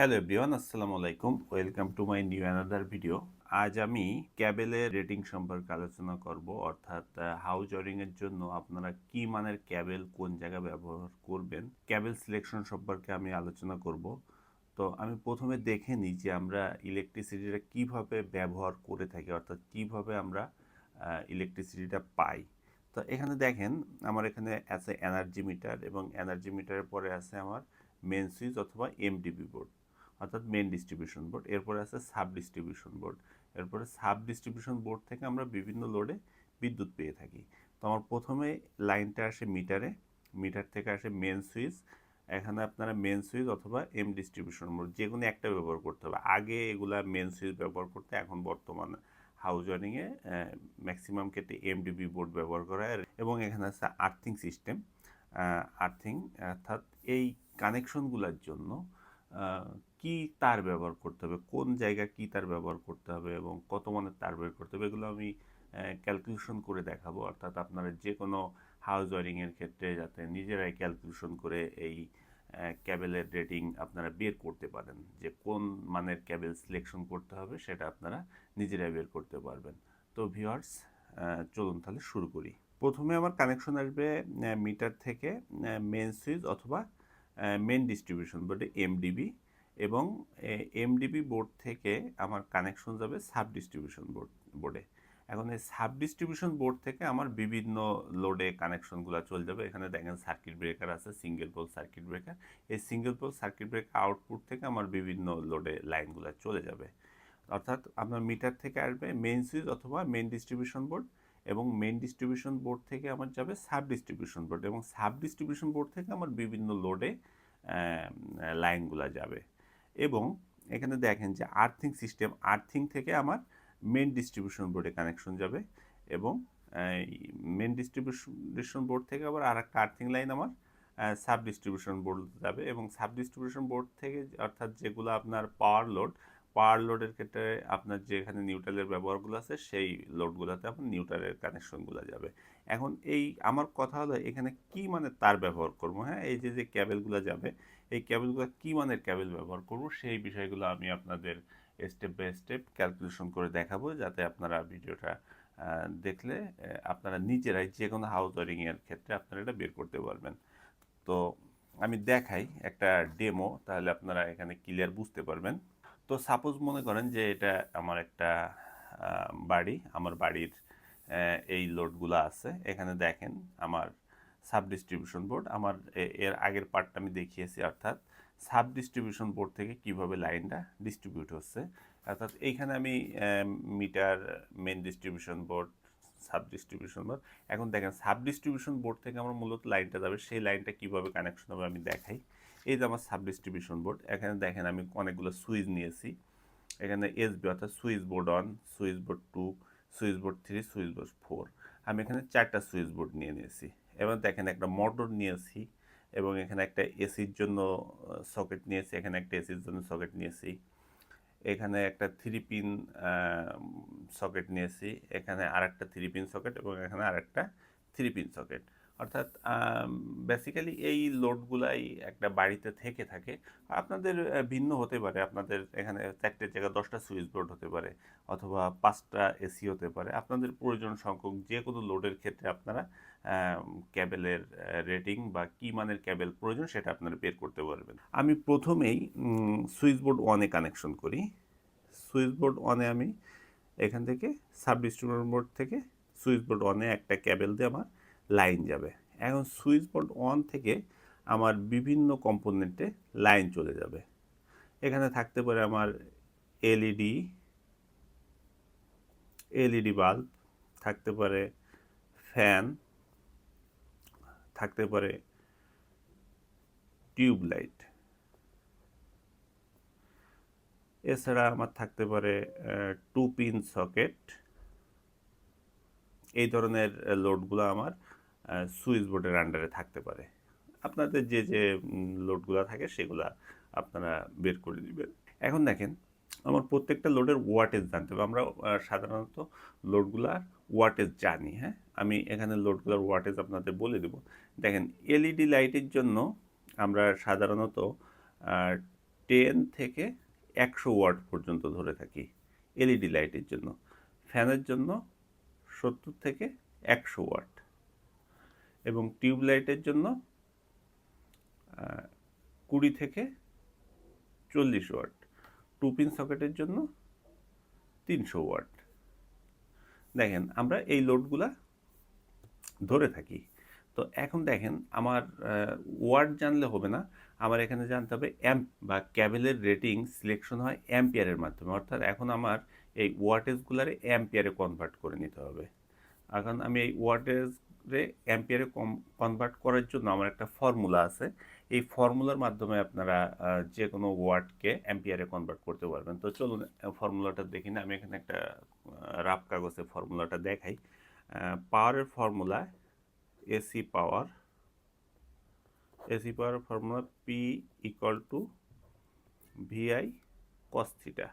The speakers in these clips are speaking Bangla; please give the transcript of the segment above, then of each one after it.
হ্যালো এভরিওয়ান, আসসালামু আলাইকুম। Welcome to my new another video. আজ আমি ক্যাবেলের রেটিং সম্পর্কে আলোচনা করব, অর্থাৎ হাউস ওয়ারিংয়ের জন্য আপনারা কি মানের ক্যাবেল, কোন জায়গায় ব্যবহার করবেন, ক্যাবেল সিলেকশন সম্পর্কে আমি আলোচনা করব। তো আমি প্রথমে দেখে নিই যে আমরা ইলেকট্রিসিটিটা কীভাবে ব্যবহার করে থাকি, অর্থাৎ কীভাবে আমরা ইলেকট্রিসিটিটা পাই। তো এখানে দেখেন, আমার এখানে আছে এনার্জি মিটার এবং এনার্জি মিটারের পরে আছে আমার মেন সুইচ অথবা এমডিবি বোর্ড অর্থাৎ মেন ডিস্ট্রিবিউশন বোর্ড এরপরে আছে সাব ডিস্ট্রিবিউশন বোর্ড এরপরে সাব ডিস্ট্রিবিউশন বোর্ড থেকে আমরা বিভিন্ন লোডে বিদ্যুৎ পেয়ে থাকি। তো আমার প্রথমে লাইনটা আসে মিটারে মিটার থেকে আসে মেন সুইচ এখানে আপনারা মেন সুইচ অথবা এম ডিস্ট্রিবিউশন বোর্ড যে কোনো একটা ব্যবহার করতে হবে। আগে এগুলা মেন সুইচ ব্যবহার করতে, এখন বর্তমান হাউস ওয়ারিংয়ে ম্যাক্সিমাম ক্ষেত্রে এমডিবি বোর্ড ব্যবহার করা হয়। এবং এখানে আছে আর্থিং সিস্টেম আর্থিং অর্থাৎ এই কানেকশনগুলোর জন্য কি তার ব্যবহার করতে হবে? কোন জায়গায় কি তার ব্যবহার করতে হবে? এবং কত মানের তার বের করতে হবে? এগুলো আমি ক্যালকুলেশন করে দেখাবো। অর্থাৎ আপনারা যে কোনো হাউস ওয়ারিংয়ের ক্ষেত্রে যাতে নিজেরাই ক্যালকুলেশন করে এই ক্যাবেলের রেটিং আপনারা বের করতে পারেন। যে কোন মানের ক্যাবেল সিলেকশন করতে হবে, সেটা আপনারা নিজেরাই বের করতে পারবেন। তো ভিওয়ার্স চলুন তাহলে শুরু করি। প্রথমে আমার কানেকশন আসবে মিটার থেকে মেন সুইচ অথবা মেন ডিস্ট্রিবিউশন বোর্ডে এমডিবি এবং এমডিবি বোর্ড থেকে আমার কানেকশন যাবে সাব ডিস্ট্রিবিউশন বোর্ড বোর্ডে এখন এই সাব ডিস্ট্রিবিউশন বোর্ড থেকে আমার বিভিন্ন লোডে কানেকশনগুলো চলে যাবে। এখানে দেখেন সার্কিট ব্রেকার আছে সিঙ্গেল পোল সার্কিট ব্রেকার এই single pole circuit breaker output থেকে আমার বিভিন্ন লোডে লাইনগুলো চলে যাবে। অর্থাৎ আপনার মিটার থেকে আসবে মেইন সুইচ অথবা মেইন ডিস্ট্রিবিউশন বোর্ড এবং মেন ডিস্ট্রিবিউশন বোর্ড থেকে আমার যাবে সাব ডিস্ট্রিবিউশন বোর্ড এবং সাব ডিস্ট্রিবিউশন বোর্ড থেকে আমার বিভিন্ন লোডে লাইনগুলো যাবে। এবং এখানে দেখেন যে আর্থিং সিস্টেম আর্থিং থেকে আমার মেন ডিস্ট্রিবিউশন বোর্ডে কানেকশন যাবে এবং মেন ডিস্ট্রিবিউশন বোর্ড থেকে আবার আর একটা আর্থিং লাইন আমার সাব ডিস্ট্রিবিউশন বোর্ড যাবে এবং সাব ডিস্ট্রিবিউশন বোর্ড থেকে অর্থাৎ যেগুলো আপনার পাওয়ার লোড পাওয়ার লোডের ক্ষেত্রে আপনার যেখানে নিউট্রালের ব্যবহারগুলো আছে, সেই লোডগুলোতে আপনার নিউট্রালের কানেকশনগুলো যাবে। এখন এই আমার কথা হলো, এখানে কি মানে তার ব্যবহার করব? হ্যাঁ এই যে যে ক্যাবেলগুলো যাবে, এই ক্যাবেলগুলো কী মানের ক্যাবেল ব্যবহার করব? সেই বিষয়গুলো আমি আপনাদের স্টেপ বাই স্টেপ ক্যালকুলেশন করে দেখাবো, যাতে আপনারা ভিডিওটা দেখলে আপনারা নিজেরাই যে কোনো হাউস ওয়ারিংয়ের ক্ষেত্রে আপনারা এটা বের করতে পারবেন। তো আমি দেখাই একটা ডেমো তাহলে আপনারা এখানে ক্লিয়ার বুঝতে পারবেন। তো সাপোজ মনে করেন যে এটা আমার একটা বাড়ি, আমার বাড়ির এই লোডগুলো আছে। এখানে দেখেন আমার সাব ডিস্ট্রিবিউশন বোর্ড, আমার এর আগের পার্টটা আমি দেখিয়েছি, অর্থাৎ সাব ডিস্ট্রিবিউশন বোর্ড থেকে কীভাবে লাইনটা ডিস্ট্রিবিউট হচ্ছে। অর্থাৎ এইখানে আমি meter main distribution board sub distribution board এখন দেখেন সাব ডিস্ট্রিবিউশন বোর্ড থেকে আমার মূলত লাইনটা যাবে, সেই লাইনটা কীভাবে কানেকশন হবে আমি দেখাই। এই যে আমার সাব ডিস্ট্রিবিউশন বোর্ড এখানে দেখেন আমি অনেকগুলো সুইচ নিয়েছি। এখানে এসবি অর্থাৎ switch board one switch board two switch board three switch board four আমি এখানে চারটা সুইচ বোর্ড নিয়ে নিয়েছি। এবার দেখেন একটা মোটর নিয়েছি এবং এখানে একটা এসির জন্য সকেট নিয়েছি। এখানে একটা এসির জন্য সকেট নিয়েছি। এখানে একটা থ্রি পিন সকেট নিয়েছি। এখানে আর একটা থ্রি পিন সকেট এবং এখানে আর একটা থ্রি পিন সকেট অর্থাৎ বেসিক্যালি এই লোডগুলাই একটা বাড়িতে থেকে থাকে। আপনাদের ভিন্ন হতে পারে। আপনাদের এখানে চারটে জায়গায় দশটা সুইচ বোর্ড হতে পারে অথবা পাঁচটা এসি হতে পারে। আপনাদের প্রয়োজন সংখ্যক যে কোনো লোডের ক্ষেত্রে আপনারা ক্যাবেলের রেটিং বা কী মানের ক্যাবেল প্রয়োজন সেটা আপনারা বের করতে পারবেন। আমি প্রথমেই সুইচ বোর্ড ওয়ানে কানেকশন করি। সুইচ বোর্ড ওয়ানে আমি এখান থেকে সাব ডিস্ট্রিবিউশন বোর্ড থেকে সুইচ বোর্ড ওয়ানে একটা ক্যাবেল দিয়ে আমার। লাইন যাবে। এখন সুইচ বোর্ড ওয়ান থেকে আমার বিভিন্ন কম্পোনেন্টে লাইন চলে যাবে। এখানে থাকতে পারে আমার এলইডি এলইডি বাল্ব, থাকতে পারে ফ্যান, থাকতে পারে টিউব লাইট এছাড়া আমার থাকতে পারে টু পিন সকেট। এই ধরনের লোডগুলো আমার সুইচ বোর্ডের আন্ডারে থাকতে পারে। আপনাদের যে যে লোডগুলো থাকে সেগুলো আপনারা বের করে দিবেন। এখন দেখেন, আমার প্রত্যেকটা লোডের ওয়াটেজ জানতে হবে। আমরা সাধারণত লোডগুলার ওয়াটেজ জানি হ্যাঁ? আমি এখানে লোডগুলার ওয়াটেজ আপনাদের বলে দেব। দেখেন এলইডি লাইটের জন্য আমরা সাধারণত টেন থেকে একশো ওয়াট পর্যন্ত ধরে থাকি এলইডি লাইটের জন্য। ফ্যানের জন্য সত্তর থেকে একশো ওয়াট এবং টিউবলাইটের জন্য কুড়ি থেকে চল্লিশ ওয়াট, টু পিন সকেটের জন্য তিনশো ওয়াট। দেখেন, আমরা এই লোডগুলা ধরে থাকি। তো এখন দেখেন, আমার ওয়ার্ড জানলে হবে না, আমার এখানে জানতে হবে অ্যাম্প বা ক্যাবেলের রেটিং সিলেকশন হয় অ্যাম্পিয়ারের মাধ্যমে। অর্থাৎ এখন আমার এই ওয়াটেজগুলারে অ্যাম্পিয়ারে কনভার্ট করে নিতে হবে। এখন আমি এই ওয়াটেজে অ্যাম্পিয়ারে কম কনভার্ট করার জন্য আমার একটা ফর্মুলা আছে। এই ফর্মুলার মাধ্যমে আপনারা যে কোনো ওয়ার্ডকে অ্যাম্পিয়ারে কনভার্ট করতে পারবেন। তো চলুন ফর্মুলাটা দেখি না আমি এখানে একটা রাফ কাগজে ফর্মুলাটা দেখাই। পাওয়ারের formula AC power AC power formula P equal to VI cos theta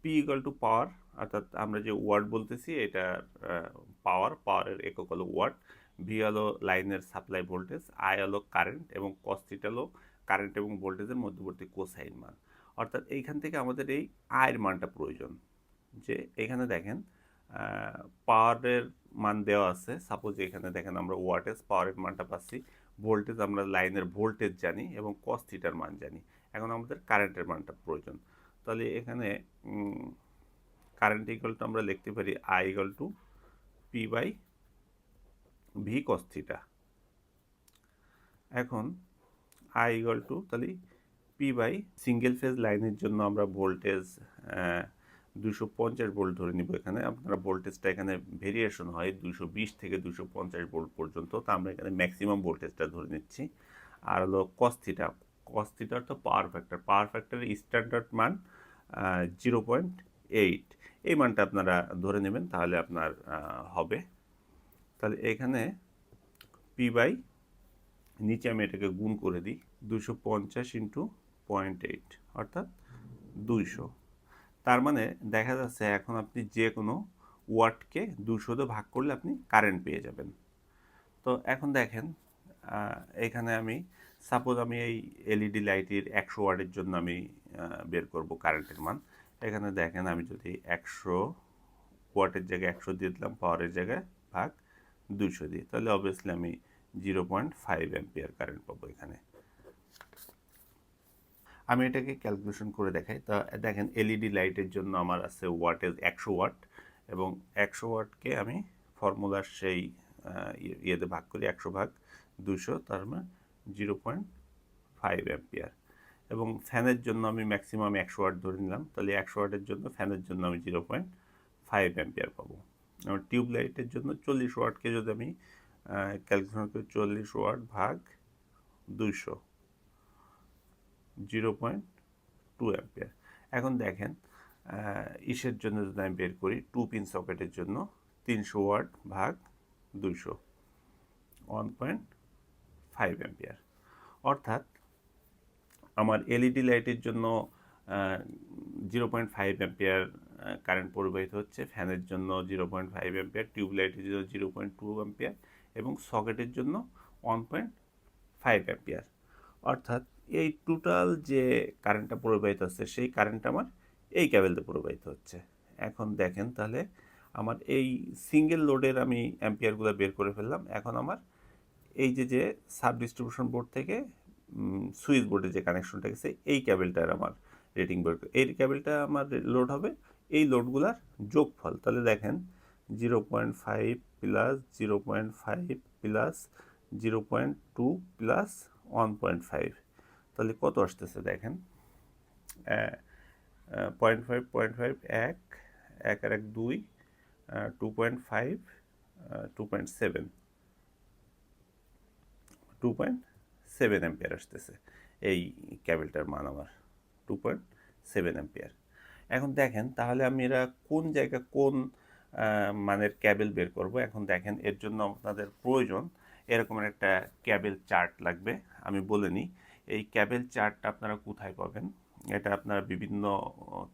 P equal to power অর্থাৎ আমরা যে ওয়ার্ড বলতেছি, এটা পাওয়ার পাওয়ারের একক হলো ওয়াট ভি হলো লাইনের সাপ্লাই ভোল্টেজ আই হলো কারেন্ট এবং কস থিটা হলো কারেন্ট এবং ভোল্টেজের মধ্যবর্তী কোসাইন মান। অর্থাৎ এইখান থেকে আমাদের এই আয়ের মানটা প্রয়োজন। যে এখানে দেখেন পাওয়ারের মান দেওয়া আছে। সাপোজ এখানে দেখেন আমরা ওয়াটেজ পাওয়ারের মানটা পাচ্ছি। ভোল্টেজ আমরা লাইনের ভোল্টেজ জানি এবং কস থিটার মান জানি। এখন আমাদের কারেন্টের মানটা প্রয়োজন। তাহলে এখানে কারেন্ট ইকুয়াল টু আমরা লিখতে পারি I equal to P by V cos theta এখন আই ইকুয়াল টু তাহলে পি বাই সিঙ্গেল ফেজ লাইনের জন্য আমরা ভোল্টেজ দুশো পঞ্চাশ ভোল্ট ধরে নিব এখানে। আপনারা ভোল্টেজটা এখানে ভেরিয়েশন হয় দুশো বিশ থেকে দুশো পঞ্চাশ ভোল্ট পর্যন্ত। তো আমরা এখানে ম্যাক্সিমাম ভোল্টেজটা ধরে নিচ্ছি। আর হলো কস্থিটা কস্থিটার তো পাওয়ার ফ্যাক্টর পাওয়ার ফ্যাক্টরের স্ট্যান্ডার্ড মান জিরো পয়েন্ট এইট এই মানটা আপনারা ধরে নেবেন, তাহলে আপনার হবে। তাহলে এখানে পি বাই নিচে আমি এটাকে গুণ করে দিই দুশো পঞ্চাশ ইন্টু পয়েন্ট এইট অর্থাৎ দুইশো। তার মানে দেখা যাচ্ছে এখন আপনি যে কোনো ওয়াটকে দুশো দিয়ে ভাগ করলে আপনি কারেন্ট পেয়ে যাবেন। তো এখন দেখেন এখানে আমি সাপোজ আমি এই এলইডি লাইটের একশো ওয়াটের জন্য আমি বের করব কারেন্টের মান। এখানে দেখেন আমি যদি একশো ওয়াটের জায়গায় একশো দিয়ে দিলাম, পাওয়ারের জায়গায় ভাগ দুশো দিই তাহলে অবভিয়াসলি আমি zero point five ampere current পাবো এখানে। আমি এটাকে ক্যালকুলেশন করে দেখাই। তা দেখেন এলইডি লাইটের জন্য আমার আছে ওয়াটেজ একশো ওয়াট এবং একশো ওয়াটকে আমি ফর্মুলার সেই ইয়ে- ইয়েতে ভাগ করি, একশো ভাগ দুশো তার মানে জিরো পয়েন্ট ফাইভ অ্যাম্পিয়ার এবং ফ্যানের জন্য আমি ম্যাক্সিমাম একশো ওয়াট ধরে নিলাম। তাহলে একশো ওয়াটের জন্য ফ্যানের জন্য আমি জিরো পয়েন্ট ফাইভ অ্যাম্পিয়ার পাবো। আমার টিউব লাইটের জন্য চল্লিশ ওয়াটকে যদি আমি ক্যালকুলেশন করি, চল্লিশ ওয়াট ভাগ দুইশো জিরো পয়েন্ট টু অ্যাম্পিয়ার এখন দেখেন ইসের জন্য যদি আমি বের করি টু পিন সকেটের জন্য তিনশো ওয়াট ভাগ দুইশো ওয়ান পয়েন্ট ফাইভ অ্যাম্পিয়ার অর্থাৎ আমার এলইডি লাইটের জন্য zero point five ampere current প্রবাহিত হচ্ছে। ফ্যানের জন্য zero point five ampere tube লাইটের জন্য জিরো পয়েন্ট টু অ্যাম্পিয়ার এবং সকেটের জন্য ওয়ান পয়েন্ট ফাইভ অ্যাম্পিয়ার অর্থাৎ এই টোটাল যে কারেন্টটা প্রবাহিত হচ্ছে, সেই কারেন্ট আমার এই ক্যাবেলতে প্রবাহিত হচ্ছে। এখন দেখেন তাহলে আমার এই সিঙ্গেল লোডের আমি অ্যাম্পিয়ারগুলো বের করে ফেললাম। এখন আমার এই যে যে সাব ডিস্ট্রিবিউশন বোর্ড থেকে সুইচ বোর্ডে যে কানেকশনটা গেছে, এই ক্যাবেলটার আমার রেটিং বের এই ক্যাবেলটা আমার লোড হবে, এই লোডগুলার যোগফল, তাহলে দেখেন zero point five plus zero point five plus zero point two plus one point five তাহলে কত আসতেছে দেখেন? পয়েন্ট ফাইভ পয়েন্ট ফাইভ এক এক আর এক দুই two point five two point seven two point seven ampere আসতেছে। এই ক্যাবেলটার মান আমার টু পয়েন্ট সেভেন অ্যাম্পিয়ার এখন দেখেন, তাহলে আমি এরা কোন জায়গা, কোন মানের ক্যাবেল বের করব? এখন দেখেন, এর জন্য আপনাদের প্রয়োজন এরকম একটা ক্যাবেল চার্ট লাগবে। আমি বলে নিই, এই ক্যাবেল চার্টটা আপনারা কোথায় পাবেন? এটা আপনারা বিভিন্ন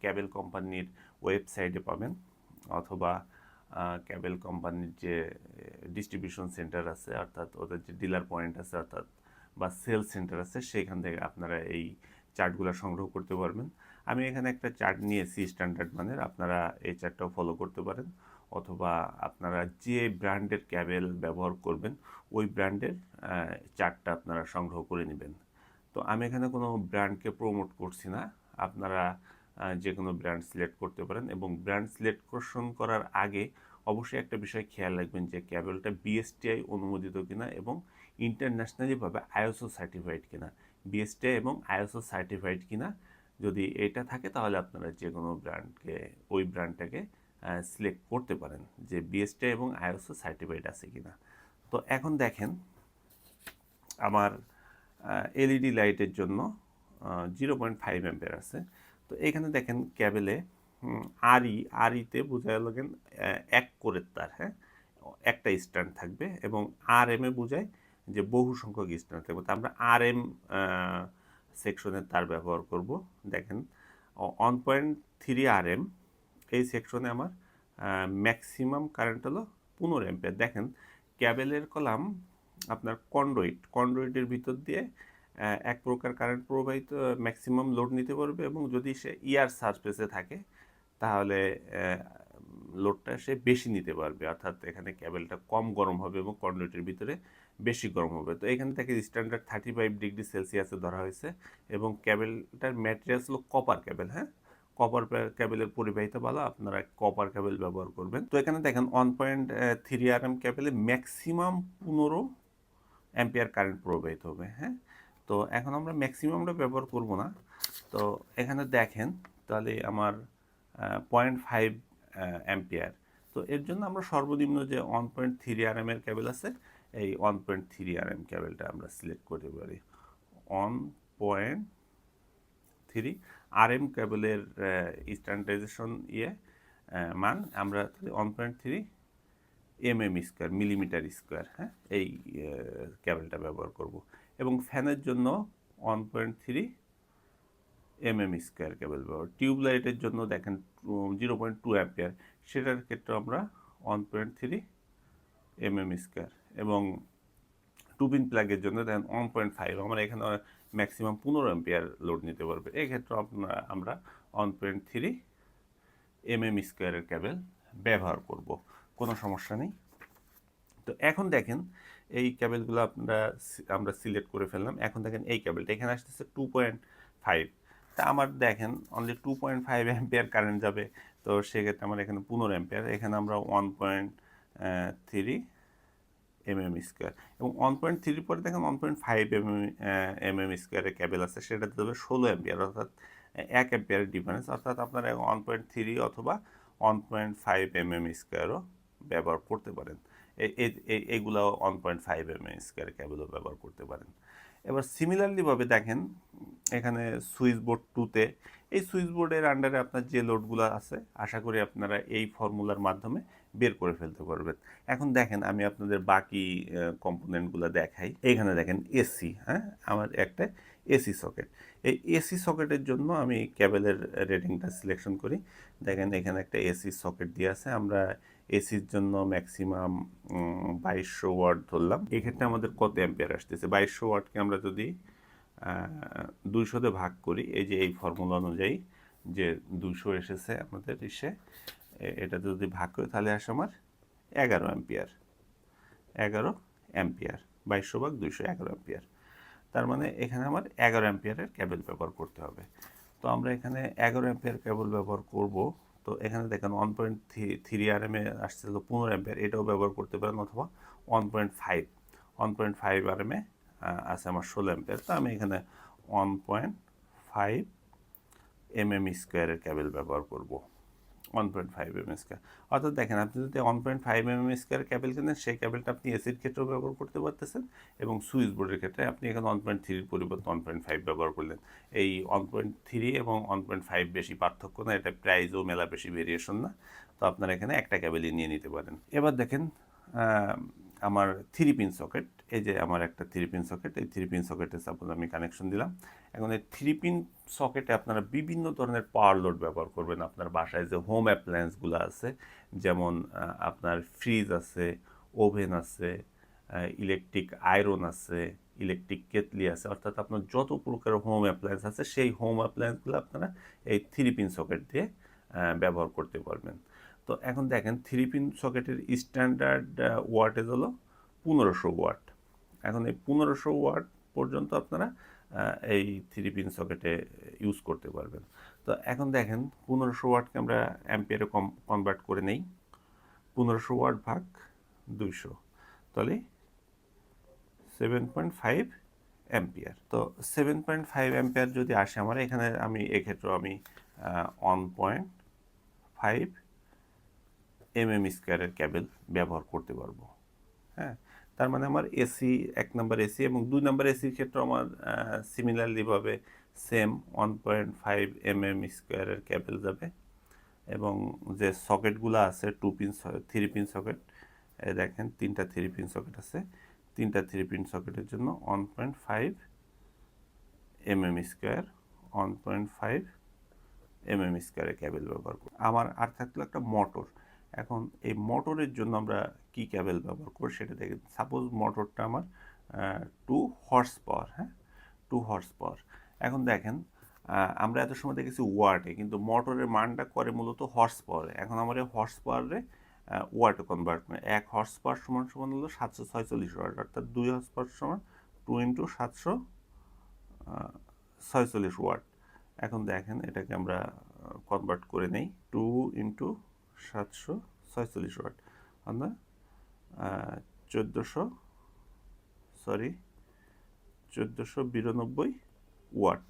ক্যাবেল কোম্পানির ওয়েবসাইটে পাবেন, অথবা ক্যাবেল কোম্পানির যে ডিস্ট্রিবিউশন সেন্টার আছে, অর্থাৎ ওদের যে ডিলার পয়েন্ট আছে, অর্থাৎ বা সেল সেন্টার আছে, সেখান থেকে আপনারা এই চার্টগুলো সংগ্রহ করতে পারবেন। আমি এখানে একটা চার্ট নিয়েছি, স্ট্যান্ডার্ড মানের। আপনারা এই চার্টটাও ফলো করতে পারেন। অথবা আপনারা যে ব্র্যান্ডের ক্যাবেল ব্যবহার করবেন, ওই ব্র্যান্ডের চার্টটা আপনারা সংগ্রহ করে নেবেন। তো আমি এখানে কোনো ব্র্যান্ডকে প্রমোট করছি না। আপনারা যে কোনো ব্র্যান্ড সিলেক্ট করতে পারেন এবং ব্র্যান্ড সিলেকশন করার আগে অবশ্যই একটা বিষয় খেয়াল রাখবেন যে ক্যাবেলটা বিএসটিআই অনুমোদিত কিনা এবং ইন্টারন্যাশনালিভাবে আইএসও সার্টিফাইড কিনা বিএসটিআই এবং আইএসও সার্টিফাইড কিনা, যদি এটা থাকে তাহলে আপনারা যে কোনো ব্র্যান্ডকে ওই ব্র্যান্ডটাকে সিলেক্ট করতে পারেন যে বিএসটিআই এবং আইএসও সার্টিফাইড আছে কিনা। তো এখন দেখেন, আমার এলইডি লাইটের জন্য জিরো পয়েন্ট ফাইভ অ্যাম্পের আছে। তো এখানে দেখেন ক্যাবেলে আরই আরইতে বোঝা লাগেন এক করে তার হ্যাঁ একটা স্ট্যান্ড থাকবে এবং আর এম এ বোঝায় যে বহু সংখ্যক স্ট্যান্ড থাকবে। তো আমরা আর এম সেকশনের তার ব্যবহার করব। দেখেন one point three R M এই সেকশনে আমার ম্যাক্সিমাম কারেন্ট হলো পনেরো অ্যাম্পিয়ার দেখেন ক্যাবেলের কলাম আপনার কন্ড্রয়েড কন্ড্রয়েডের ভিতর দিয়ে এক প্রকার কারেন্ট প্রবাহিত ম্যাক্সিমাম লোড নিতে পারবে এবং যদি সে ইয়ার সারফেসে থাকে, তাহলে লোডটা সে বেশি নিতে পারবে। অর্থাৎ এখানে ক্যাবেলটা কম গরম হবে এবং কন্ড্রয়েটের ভিতরে বেশি গরম হবে। তো এখানে থেকে স্ট্যান্ডার্ড থার্টি ফাইভ ডিগ্রি সেলসিয়াসে ধরা হয়েছে এবং ক্যাবেলটার ম্যাটেরিয়ালস হলো কপার ক্যাবেল হ্যাঁ? কপার ক্যাবেলের পরিবাহিত ভালো আপনারা কপার ক্যাবেল ব্যবহার করবেন। তো এখানে দেখেন one point three R M ক্যাবেলে maximum পনেরো অ্যাম্পিয়ার কারেন্ট প্রবাহিত হবে হ্যাঁ? তো এখন আমরা ম্যাক্সিমামটা ব্যবহার করব না। তো এখানে দেখেন, তাহলে আমার পয়েন্ট ফাইভ অ্যাম্পিয়ার তো এর জন্য আমরা সর্বনিম্ন যে one point three R M এর ক্যাবেল আছে, এই one point three R M ক্যাবেলটা আমরা সিলেক্ট করতে পারি one point three R M ক্যাবেলের standardization ইয়ে মান আমরা one point three M M square millimetre square হ্যাঁ? এই ক্যাবেলটা ব্যবহার করব। এবং ফ্যানের জন্য one point three M M square cable ব্যবহার টিউব লাইটের জন্য দেখেন জিরো পয়েন্ট টু অ্যাম্পিয়ার সেটার ক্ষেত্রে আমরা one point three M M square এবং টু পিন প্লাগের জন্য দেখেন ওয়ান পয়েন্ট ফাইভ আমরা এখানে ম্যাক্সিমাম পনেরো অ্যাম্পিয়ার লোড নিতে পারবে। এক্ষেত্রে আপনারা, আমরা one point three M M স্কোয়ারের ক্যাবেল ব্যবহার করব। কোনো সমস্যা নেই। তো এখন দেখেন, এই ক্যাবেলগুলো আপনারা, আমরা সিলেক্ট করে ফেললাম। এখন দেখেন এই ক্যাবেলটা এখানে আসতেছে টু পয়েন্ট ফাইভ তা আমার দেখেন only two point five ampere current যাবে। তো সেক্ষেত্রে আমার এখানে পনেরো অ্যাম্পিয়ার এখানে আমরা one point three M M square এবং ওয়ান পয়েন্ট থ্রির পরে দেখেন one point five M M M স্কোয়ারের ক্যাবেল আছে, সেটাতে দেবে ষোলো অ্যাম্পিয়ার অর্থাৎ এক অ্যাম্পিয়ারের ডিফারেন্স অর্থাৎ আপনারা ওয়ান পয়েন্ট থ্রি অথবা one point five M M স্কোয়ারও ব্যবহার করতে পারেন। এই- one point five M M square ক্যাবেলও ব্যবহার করতে পারেন। এবার সিমিলারলিভাবে দেখেন, এখানে সুইচ বোর্ড টুতে এই সুইচ বোর্ডের আন্ডারে আপনার যে লোডগুলো আছে, আশা করি আপনারা এই ফর্মুলার মাধ্যমে বের করে ফেলতে পারবেন। এখন দেখেন, আমি আপনাদের বাকি কম্পোনেন্টগুলো দেখাই। এখানে দেখেন এসি হ্যাঁ? আমার একটা এসি সকেট এই এসি সকেটের জন্য আমি ক্যাবেলের রেটিংটা সিলেকশন করি। দেখেন, এখানে একটা এসি সকেট দিয়ে আছে। আমরা এসির জন্য ম্যাক্সিমাম বাইশশো ওয়াট ধরলাম। এক্ষেত্রে আমাদের কত অ্যাম্পিয়ার আসতেছে? বাইশশো ওয়াটকে আমরা যদি দুইশোতে ভাগ করি, এই যে এই ফর্মুলা অনুযায়ী যে দুশো এসেছে আমাদের ইসে এ- এটাতে যদি ভাগ করি, তাহলে আসে আমার এগারো অ্যাম্পিয়ার। এগারো অ্যাম্পিয়ার। বাইশশো ভাগ দুইশো, এগারো অ্যাম্পিয়ার। তার মানে এখানে আমার এগারো অ্যাম্পিয়ারের ক্যাবেল ব্যবহার করতে হবে। তো আমরা এখানে এগারো অ্যাম্পিয়ার কেবল ব্যবহার করব। তো এখানে দেখেন one point three R M আসছিল পনেরো অ্যাম্পিয়ার এটাও ব্যবহার করতে পারেন অথবা one point five one point five R M আছে আমার ষোলো অ্যাম্পিয়ার তো আমি এখানে one point five M M স্কোয়ারের ক্যাবেল ব্যবহার করব। One point five M square অর্থাৎ দেখেন, আপনি যদি one point five M M square cable কেনেন, সেই ক্যাবেলটা আপনি এসির ক্ষেত্রেও ব্যবহার করতে পারতেছেন এবং সুইচ বোর্ডের ক্ষেত্রে আপনি এখানে ওয়ান পয়েন্ট থ্রির পরিবর্তে ওয়ান পয়েন্ট ফাইভ ব্যবহার করলেন। এই ওয়ান পয়েন্ট থ্রি এবং ওয়ান পয়েন্ট ফাইভ বেশি পার্থক্য না, এটা প্রাইজও মেলা বেশি ভেরিয়েশন না। তো আপনারা এখানে একটা ক্যাবেলই নিয়ে নিতে পারেন। এবার দেখেন আমার থ্রি পিন সকেট এই যে আমার একটা থ্রি পিন সকেট এই থ্রি পিন সকেটে সাপোজ আমি কানেকশন দিলাম, এখন এই থ্রি পিন সকেটে আপনারা বিভিন্ন ধরনের পাওয়ার লোড ব্যবহার করবেন। আপনার বাসায় যে হোম অ্যাপ্লায়েন্সগুলো আছে, যেমন আপনার ফ্রিজ আছে ওভেন আছে ইলেকট্রিক আয়রন আছে ইলেকট্রিক কেতলি আছে, অর্থাৎ আপনার যত প্রকার হোম অ্যাপ্লায়েন্স আছে, সেই হোম অ্যাপ্লায়েন্সগুলো আপনারা এই থ্রি পিন সকেট দিয়ে ব্যবহার করতে পারবেন। তো এখন দেখেন থ্রি পিন সকেটের স্ট্যান্ডার্ড ওয়াটেজ হলো পনেরোশো ওয়াট এখন এই পনেরোশো ওয়াট পর্যন্ত আপনারা এই থ্রি পিন সকেটে ইউজ করতে পারবেন। তো এখন দেখেন, পনেরোশো ওয়াটকে আমরা অ্যাম্পিয়ারে কম কনভার্ট করে নেই। পনেরোশো ওয়াট ভাগ দুইশো, তাহলে সেভেন পয়েন্ট ফাইভ অ্যাম্পিয়ার। তো সেভেন পয়েন্ট ফাইভ অ্যাম্পিয়ার যদি আসে আমার, এখানে আমি এক্ষেত্রে আমি one point five M M স্কোয়ারের ক্যাবেল ব্যবহার করতে পারব। হ্যাঁ? তার মানে আমার এসি এক নম্বর এসি এবং দুই নম্বর এসির ক্ষেত্রে আমার সিমিলারলিভাবে same one point five M M স্কোয়ারের ক্যাবেল যাবে এবং যে সকেটগুলো আছে two pin three pin socket দেখেন তিনটা থ্রি পিন সকেট আছে, তিনটা থ্রি পিন সকেটের জন্য one point five M M square one point five M M স্কোয়ারের ক্যাবেল ব্যবহার করি আমার আর থাকল একটা মোটর এখন এই মোটরের জন্য আমরা কি ক্যাবেল ব্যবহার করি সেটা দেখেন। সাপোজ মোটরটা আমার টু হর্স পাওয়ার হ্যাঁ? টু হর্স পাওয়ার এখন দেখেন আমরা এত সময় দেখেছি ওয়াটে কিন্তু মোটরের মানটা করে মূলত হর্স পাওয়ারে এখন আমার এই হর্স পাওয়ারে ওয়াটে কনভার্ট করে। এক হর্স পাওয়ার সমান সমান হলো সাতশো ছয়চল্লিশ ওয়াট অর্থাৎ দুই হর্স পাওয়ার সমান টু ইন্টু সাতশো ছয়চল্লিশ ওয়াট এখন দেখেন, এটাকে আমরা কনভার্ট করে নেই। টু ইন্টু সাতশো ছয়চল্লিশ ওয়াট। আমরা চোদ্দোশো সরি চোদ্দোশো বিরানব্বই ওয়াট।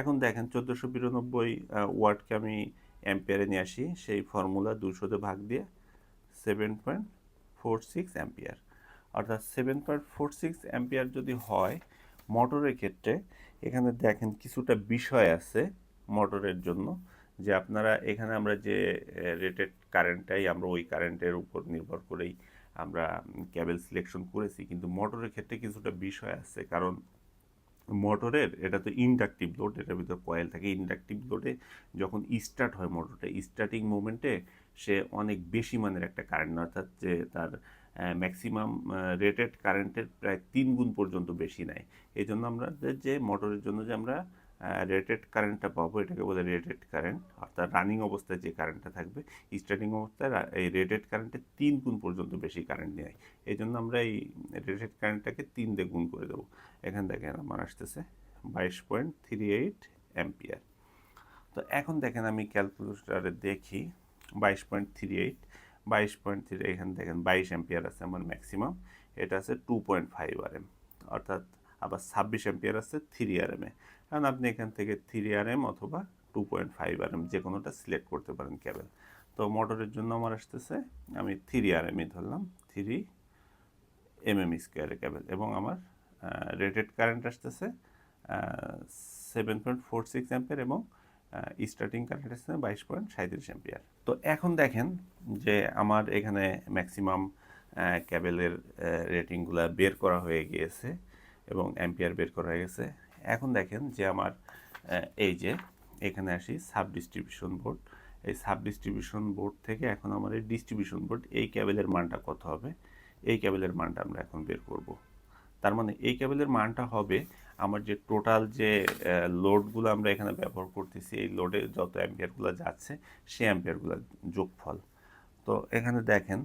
এখন দেখেন, চোদ্দোশো বিরানব্বই ওয়াটকে আমি অ্যাম্পিয়ারে নিয়ে আসি। সেই ফর্মুলা দুশোতে ভাগ দিয়ে seven point four six ampere. অর্থাৎ seven point four six ampere যদি হয় মোটরের ক্ষেত্রে, এখানে দেখেন কিছুটা বিষয় আছে মোটরের জন্য। যে আপনারা এখানে আমরা যে রেটেড কারেন্টটাই আমরা ওই কারেন্টের উপর নির্ভর করেই আমরা ক্যাবেল সিলেকশন করেছি। কিন্তু মোটরের ক্ষেত্রে কিছুটা বিষয় আছে। কারণ মোটরের এটা তো ইন্ডাকটিভ লোড এটার ভিতরে কয়েল থাকে। ইন্ডাকটিভ লোডে যখন স্টার্ট হয় মোটরটা স্টার্টিং মোমেন্টে সে অনেক বেশি মানের একটা কারেন্ট অর্থাৎ যে তার ম্যাক্সিমাম রেটেড কারেন্টের প্রায় তিন গুণ পর্যন্ত বেশি নেয়। এই জন্য আমরা যে- যে মোটরের জন্য যে আমরা রেটেড কারেন্টটা পাবো, এটাকে বলে রেটেড কারেন্ট অর্থাৎ রানিং অবস্থায় যে কারেন্টটা থাকবে স্টার্টিং অবস্থায় এই রেটেড কারেন্টের তিন গুণ পর্যন্ত বেশি কারেন্ট নেয় এই জন্য আমরা এই রেটেড কারেন্টটাকে তিন দিয়ে গুণ করে দেবো। এখান দেখেন আমার আসতেছে বাইশ পয়েন্ট থ্রি এইট অ্যাম্পিয়ার। তো এখন দেখেন আমি ক্যালকুলেটারে দেখি, বাইশ পয়েন্ট থ্রি এইট, বাইশ পয়েন্ট থ্রি এখানে দেখেন বাইশ অ্যাম্পিয়ার আছে আমার ম্যাক্সিমাম এটা আছে two point five R M অর্থাৎ আবার ছাব্বিশ অ্যাম্পিয়ার আছে থ্রি আর এমে কারণ আপনি এখান থেকে থ্রি আর এম অথবা two point five R M যে কোনোটা সিলেক্ট করতে পারেন ক্যাবেল তো মোটরের জন্য আমার আসতেছে, আমি থ্রি আর এমই ধরলাম থ্রি এম এম স্কোয়ারের ক্যাবেল এবং আমার রেটেড কারেন্ট আসতেছে seven point four six ampere এবং স্টার্টিং কারেন্ট আসছে বাইশ পয়েন্ট সাঁত্রিশ অ্যাম্পিয়ার তো এখন দেখেন যে আমার এখানে ম্যাক্সিমাম ক্যাবেলের রেটিংগুলো বের করা হয়ে গিয়েছে এবং অ্যাম্পিয়ার বের করা হয়ে গেছে। এখন দেখেন যে আমার এই যে এখানে আসি সাব ডিস্ট্রিবিউশন বোর্ড। এই সাব ডিস্ট্রিবিউশন বোর্ড থেকে এখন এই ডিস্ট্রিবিউশন বোর্ড, এই ক্যাবেলের মানটা কত হবে? এই ক্যাবেলের মানটা আমরা এখন বের করব। তার মানে এই ক্যাবেলের মানটা হবে আমার যে টোটাল যে লোডগুলো আমরা এখানে ব্যবহার করতেছি, এই লোডে যত অ্যাম্পিয়ারগুলো যাচ্ছে সে অ্যাম্পিয়ারগুলো যোগফল। তো এখানে দেখেন,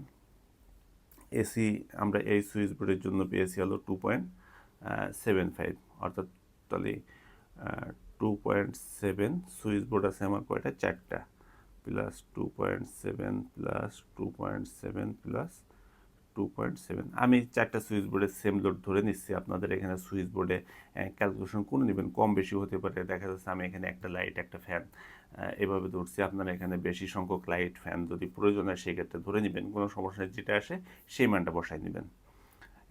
এসি, আমরা এই সুইচ বোর্ডের জন্য পেয়েছি হলো টু পয়েন্ট সেভেন ফাইভ অর্থাৎ তাহলে two point seven switch board আছে আমার কয়টা? চারটা। Plus two point seven plus two point seven plus two point seven আমি চারটা সুইচ বোর্ডে সেম লোড ধরে নিচ্ছি। আপনাদের এখানে সুইচ বোর্ডে ক্যালকুলেশন করে নেবেন, কম বেশি হতে পারে। দেখা যাচ্ছে আমি এখানে একটা লাইট একটা ফ্যান এভাবে ধরছি। আপনারা এখানে বেশি সংখ্যক লাইট ফ্যান যদি প্রয়োজন হয়, সেক্ষেত্রে ধরে নেবেন। কোনো সমস্যা যেটা আসে সেই মানটা বসাই নেবেন।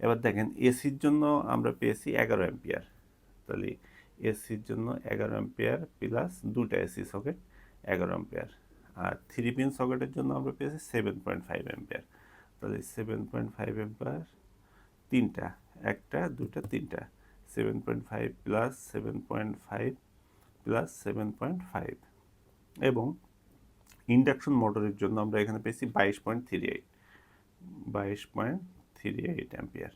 এবার দেখেন এসির জন্য আমরা পেয়েছি এগারো অ্যাম্পিয়ার তাহলে এসির জন্য এগারো অ্যাম্পিয়ার প্লাস দুটা এসি সকেট এগারো অ্যাম্পিয়ার আর থ্রি পিন সকেটের জন্য আমরা পেয়েছি সেভেন পয়েন্ট ফাইভ অ্যাম্পিয়ার তাহলে সেভেন পয়েন্ট ফাইভ অ্যাম্পিয়ার তিনটা, একটা দুটা তিনটা। Seven point five plus seven point five plus seven point five এবং ইন্ডাকশন মোটরের জন্য আমরা এখানে পেয়েছি বাইশ পয়েন্ট থ্রি এইট বাইশ পয়েন্ট থ্রি এইট অ্যাম্পিয়ার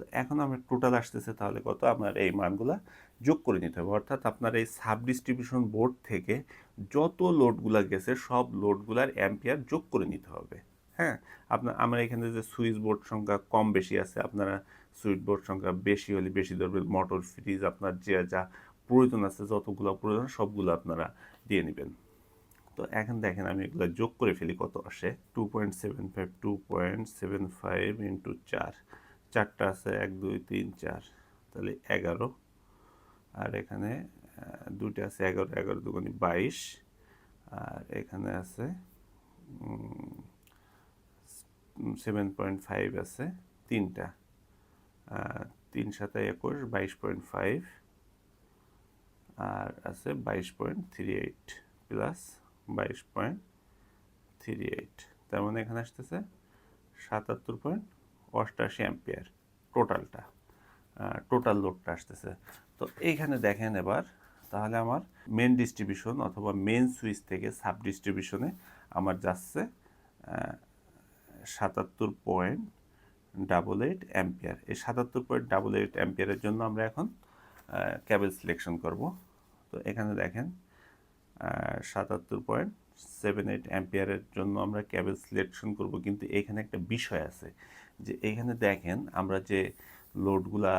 তো এখন আমার টোটাল আসতেছে তাহলে কত? আপনার এই মানগুলা যোগ করে নিতে হবে। অর্থাৎ আপনার এই সাব ডিস্ট্রিবিউশন বোর্ড থেকে যত লোডগুলা গেছে, সব লোডগুলার অ্যাম্পিয়ার যোগ করে নিতে হবে। হ্যাঁ? আপনার, আমরা এখানে যে সুইচ বোর্ড সংখ্যা কম বেশি আছে, আপনারা সুইচ বোর্ড সংখ্যা বেশি হলে বেশি ধরবেন মোটর ফ্রিজ আপনার যে যা প্রয়োজন আছে, যতগুলো প্রয়োজন সবগুলো আপনারা দিয়ে নেবেন। তো এখন দেখেন আমি এগুলো যোগ করে ফেলি কত আসে? Two point seven five two point seven five into চার। চারটা আছে, এক, দুই, তিন, চার, তাহলে এগারো। আর এখানে দুইটা আছে, এগারো এগারো দুগুণি বাইশ। আর এখানে আছে সেভেন পয়েন্ট ফাইভ আছে, তিনটা। তিন সাথে একুশ, বাইশ পয়েন্ট ফাইভ আর আছে বাইশ পয়েন্ট থ্রি এইট প্লাস বাইশ পয়েন্ট থ্রি এইট তার মানে এখানে আসতেছে সাতাত্তর পয়েন্ট অষ্টাশি অ্যাম্পিয়ার টোটালটা টোটাল লোডটা আসতেছে। তো এইখানে দেখেন এবার, তাহলে আমার মেন ডিস্ট্রিবিউশন অথবা মেন সুইচ থেকে সাব ডিস্ট্রিবিউশনে আমার যাচ্ছে সাতাত্তর পয়েন্ট ডাবল এইট অ্যাম্পিয়ার এই সাতাত্তর পয়েন্ট ডাবল এইট অ্যাম্পিয়ারের জন্য আমরা এখন ক্যাবেল সিলেকশন করব। তো এখানে দেখেন সাতাত্তর পয়েন্ট সেভেন এইট অ্যাম্পিয়ারের জন্য আমরা ক্যাবেল সিলেকশন করব। কিন্তু এখানে একটা বিষয় আছে। যে এখানে দেখেন আমরা যে লোডগুলা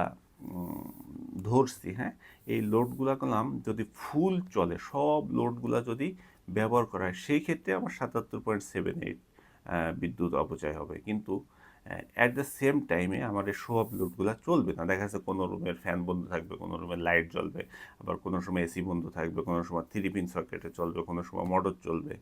ধরছি হ্যাঁ? এই লোডগুলা করলাম যদি ফুল চলে, সব লোডগুলা যদি ব্যবহার করা হয়, সেই ক্ষেত্রে আমার সাতাত্তর পয়েন্ট সেভেন এইট বিদ্যুৎ অপচয় হবে। কিন্তু অ্যাট দ্য সেম টাইমে আমার আমাদের সব লোডগুলো চলবে না। দেখা যাচ্ছে কোনো রুমের ফ্যান বন্ধ থাকবে, কোনো রুমের লাইট জ্বলবে, আবার কোনো সময় এসি বন্ধ থাকবে, কোনো সময় থ্রি পিন সকেটে চলবে, কোনো সময় মোটর চলবে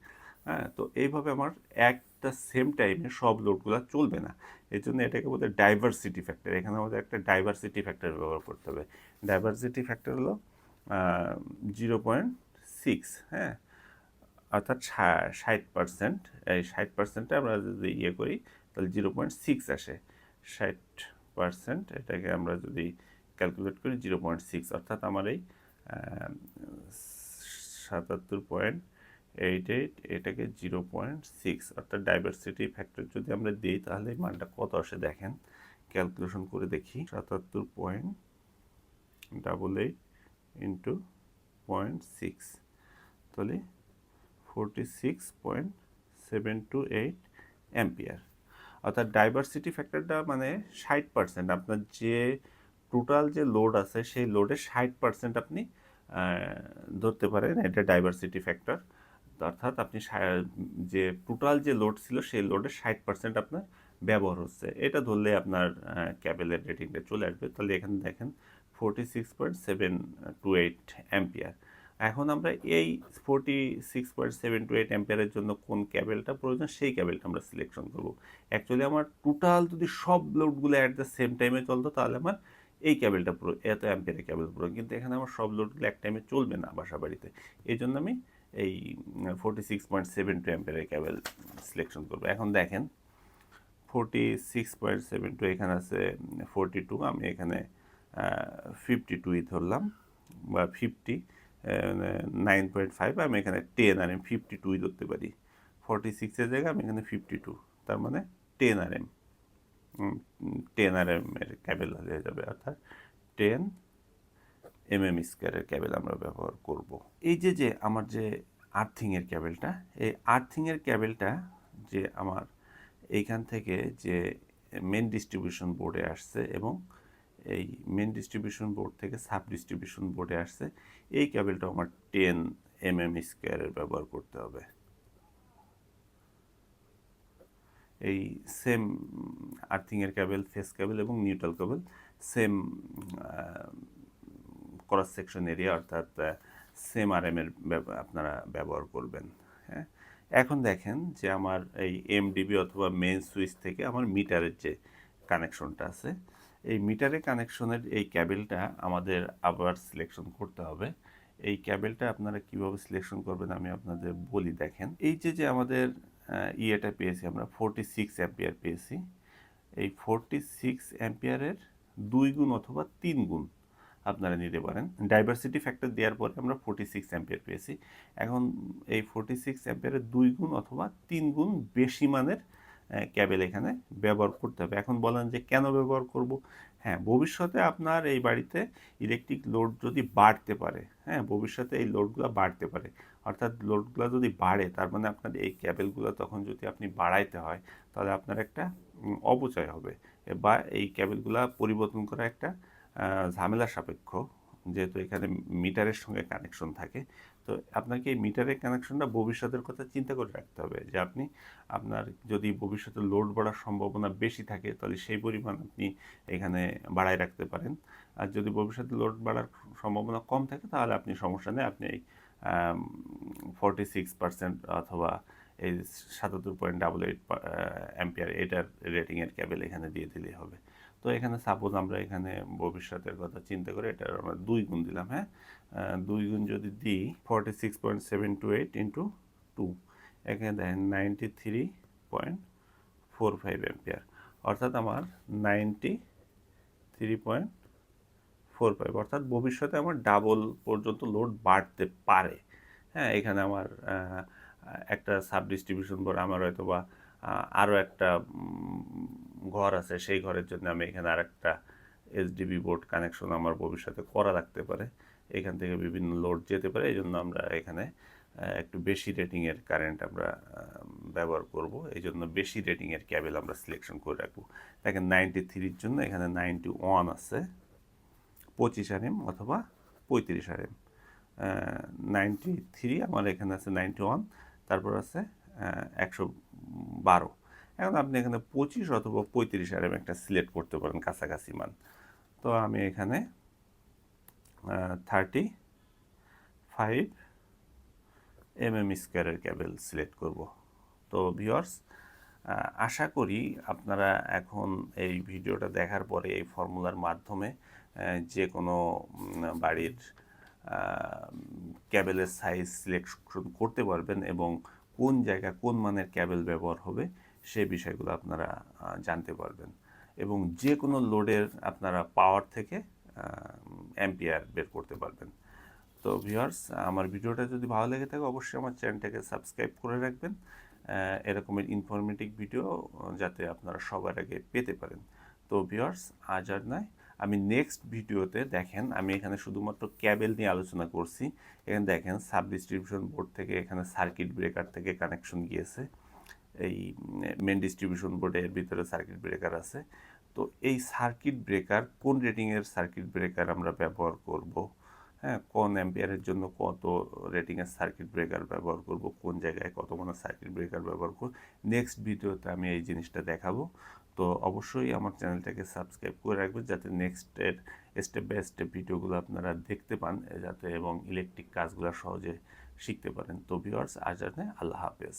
হ্যাঁ? তো এইভাবে আমার অ্যাট দ্য সেম টাইমে সব লোডগুলো চলবে না। এই জন্য এটাকে বলতে ডাইভার্সিটি ফ্যাক্টর এখানে আমাদের একটা ডাইভার্সিটি ফ্যাক্টর ব্যবহার করতে হবে। ডাইভার্সিটি ফ্যাক্টর হলো জিরো পয়েন্ট সিক্স হ্যাঁ? অর্থাৎ ষাট পার্সেন্ট এই ষাট পার্সেন্টে আমরা যদি ইয়ে করি, তাহলে জিরো পয়েন্ট সিক্স আসে। ষাট পার্সেন্ট এটাকে আমরা যদি ক্যালকুলেট করি জিরো পয়েন্ট সিক্স অর্থাৎ আমার এই সাতাত্তর পয়েন্ট এইট এইট এটাকে জিরো পয়েন্ট সিক্স অর্থাৎ ডাইভার্সিটি ফ্যাক্টর যদি আমরা দিই তাহলে মানটা কত আসে দেখেন ক্যালকুলেশন করে দেখি, সাতাত্তর point double eight into point six তাহলে forty six point seven two eight ampere অর্থাৎ ডাইভার্সিটি ফ্যাক্টরটা মানে ষাট পার্সেন্ট আপনার যে টোটাল যে লোড আছে সেই লোডে ষাট পার্সেন্ট আপনি ধরতে পারেন, এটা ডাইভার্সিটি ফ্যাক্টর অর্থাৎ আপনি যে টোটাল যে লোড ছিল সেই লোডে ষাট পার্সেন্ট আপনার ব্যবহার হচ্ছে। এটা ধরলে আপনার ক্যাবেলের রেটিংটা চলে আসবে। তাহলে এখানে দেখেন forty six point seven two eight ampere এখন আমরা এই forty six point seven two eight অ্যাম্পিয়ারের জন্য কোন ক্যাবেলটা প্রয়োজন, সেই ক্যাবেলটা আমরা সিলেকশন করব। অ্যাকচুয়ালি আমার টোটাল যদি সব লোডগুলো অ্যাট দ্য সেম টাইমে চলতো, তাহলে আমার এই ক্যাবেলটা পুরো, এত অ্যাম্পিয়ারের ক্যাবেল পুরো। কিন্তু এখানে আমার সব লোডগুলো এক টাইমে চলবে না বাসা বাড়িতে এই জন্য আমি এই forty six point seven two অ্যাম্পিয়ারের ক্যাবেল সিলেকশন করব। এখন দেখেন forty six point seven two এখানে আছে ফোরটি টু আমি এখানে ফিফটি টুই ধরলাম, বা ফিফটি নাইন পয়েন্ট ফাইভ আমি এখানে টেন আর এম ফিফটি টুই ধরতে পারি। ফর্টি সিক্সের জায়গায় আমি এখানে ফিফটি টু তার মানে ten R M ten R এমের cable হয়ে যাবে, অর্থাৎ টেন এম এম স্কোয়ারের ক্যাবেল আমরা ব্যবহার করব। এই যে যে আমার যে আর্থিংয়ের ক্যাবেলটা এই আর্থিংয়ের ক্যাবেলটা যে আমার এইখান থেকে যে মেন ডিস্ট্রিবিউশন বোর্ডে আসছে এবং এই মেন ডিস্ট্রিবিউশন বোর্ড থেকে সাব ডিস্ট্রিবিউশন বোর্ডে আসছে, এই ক্যাবেলটা আমার টেন এম এম স্কোয়ারের ব্যবহার করতে হবে। এই সেম আর্থিংয়ের ক্যাবেল ফেস ক্যাবেল এবং neutral cable same cross section area অর্থাৎ সেম আর এর আপনারা ব্যবহার করবেন হ্যাঁ? এখন দেখেন যে আমার এই এমডিবি অথবা মেন সুইচ থেকে আমার মিটারের যে কানেকশনটা আছে, এই মিটারের কানেকশনের এই ক্যাবেলটা আমাদের আবার সিলেকশন করতে হবে। এই ক্যাবেলটা আপনারা কীভাবে সিলেকশন করবেন আমি আপনাদের বলি, দেখেন। এই যে যে আমাদের ইয়েটা পেয়েছি আমরা ফোরটি সিক্স অ্যাম্পিয়ার পেয়েছি। এই ফোরটি সিক্স অ্যাম্পিয়ারের দুই গুণ অথবা তিন গুণ আপনারা নিতে পারেন। ডাইভার্সিটি ফ্যাক্টর দেওয়ার পরে আমরা ফোরটি সিক্স অ্যাম্পিয়ার পেয়েছি। এখন এই ফোরটি সিক্স অ্যাম্পিয়ারের দুই গুণ অথবা তিন গুণ বেশি মানের ক্যাবেল এখানে ব্যবহার করতে হবে। এখন বলেন যে কেন ব্যবহার করব? হ্যাঁ ভবিষ্যতে আপনার এই বাড়িতে ইলেকট্রিক লোড যদি বাড়তে পারে হ্যাঁ ভবিষ্যতে এই লোডগুলো বাড়তে পারে। অর্থাৎ লোডগুলো যদি বাড়ে, তার মানে আপনার এই ক্যাবেলগুলো তখন যদি আপনি বাড়াইতে হয়, তাহলে আপনার একটা অপচয় হবে। বা এই ক্যাবেলগুলো পরিবর্তন করা একটা ঝামেলা সাপেক্ষ, যেহেতু এখানে মিটারের সঙ্গে কানেকশন থাকে। তো আপনাকে এই মিটারের কানেকশনটা ভবিষ্যতের কথা চিন্তা করে রাখতে হবে যে আপনি, আপনার যদি ভবিষ্যতে লোড বাড়ার সম্ভাবনা বেশি থাকে, তাহলে সেই পরিমাণ আপনি এখানে বাড়ায় রাখতে পারেন। আর যদি ভবিষ্যতে লোড বাড়ার সম্ভাবনা কম থাকে, তাহলে আপনি সমস্যা নেই। আপনি এই ফর্টি সিক্স পার্সেন্ট অথবা এই সাতাত্তর পয়েন্ট ডাবল এইট অ্যাম্পিয়ার এটার রেটিংয়ের ক্যাবেল এখানে দিয়ে দিলেই হবে। তো এখানে সাপোজ আমরা এখানে ভবিষ্যতের কথা চিন্তা করে এটা আমরা দুই গুণ দিলাম হ্যাঁ? দুই গুণ যদি দিই forty six point seven two eight into two এখানে দেখেন ninety three point four five ampere অর্থাৎ আমার ninety three point four five অর্থাৎ ভবিষ্যতে আমার ডাবল পর্যন্ত লোড বাড়তে পারে হ্যাঁ? এখানে আমার একটা সাব ডিস্ট্রিবিউশন বোর্ড আমার হয়তো বা আরও একটা ঘর আছে, সেই ঘরের জন্য আমি এখানে আর একটা এসডিবি বোর্ড কানেকশন আমার ভবিষ্যতে করা রাখতে পারে। এখান থেকে বিভিন্ন লোড যেতে পারে এই জন্য আমরা এখানে একটু বেশি রেটিংয়ের কারেন্ট আমরা ব্যবহার করব। এই জন্য বেশি রেটিংয়ের ক্যাবেল আমরা সিলেকশন করে রাখব। দেখেন নাইনটি থ্রির জন্য এখানে নাইনটি ওয়ান আছে, পঁচিশ আর এম অথবা পঁয়ত্রিশ আর এম নাইনটি থ্রি আমার এখানে আছে নাইনটি ওয়ান তারপর আছে একশো বারো। এখন আপনি এখানে পঁচিশ অথবা পঁয়ত্রিশ আরএম একটা সিলেক্ট করতে পারেন কাছাকাছি মান। তো আমি এখানে থার্টি ফাইভ এম এম স্কোয়ারের ক্যাবেল সিলেক্ট করব। তো ভিওর্স আশা করি আপনারা এখন এই ভিডিওটা দেখার পরে এই ফর্মুলার মাধ্যমে যে কোনো বাড়ির ক্যাবেলের সাইজ সিলেকশন করতে পারবেন এবং কোন জায়গা কোন মানের ক্যাবেল ব্যবহার হবে সেই বিষয়গুলো আপনারা জানতে পারবেন। এবং যে কোনো লোডের আপনারা পাওয়ার থেকে অ্যাম্পিয়ার বের করতে পারবেন। তো ভিউয়ার্স, আমার ভিডিওটা যদি ভালো লেগে থাকে, অবশ্যই আমার চ্যানেলটাকে সাবস্ক্রাইব করে রাখবেন। এরকমের ইনফরমেটিভ ভিডিও যাতে আপনারা সবার আগে পেতে পারেন। তো ভিউয়ার্স, আজ আর নয়। আমি নেক্সট ভিডিওতে দেখেন, আমি এখানে শুধুমাত্র ক্যাবেল নিয়ে আলোচনা করছি। এখানে দেখেন সাব ডিস্ট্রিবিউশন বোর্ড থেকে এখানে সার্কিট ব্রেকার থেকে কানেকশন গিয়েছে। এই মেন ডিস্ট্রিবিউশন বোর্ডের ভিতরে সার্কিট ব্রেকার আছে। তো এই সার্কিট ব্রেকার কোন রেটিংয়ের সার্কিট ব্রেকার আমরা ব্যবহার করব? হ্যাঁ কোন অ্যাম্পিয়ারের জন্য কত রেটিংয়ের সার্কিট ব্রেকার ব্যবহার করব? কোন জায়গায় কত মানে সার্কিট ব্রেকার ব্যবহার করব? নেক্সট ভিডিওতে আমি এই জিনিসটা দেখাবো। তো অবশ্যই আমার চ্যানেলটাকে সাবস্ক্রাইব করে রাখবেন যাতে নেক্সটের স্টেপ বাই স্টেপ ভিডিওগুলো আপনারা দেখতে পান যাতে এবং ইলেকট্রিক কাজগুলো সহজে শিখতে পারেন। তো ভিউয়ার্স আজ আল্লাহ হাফেজ।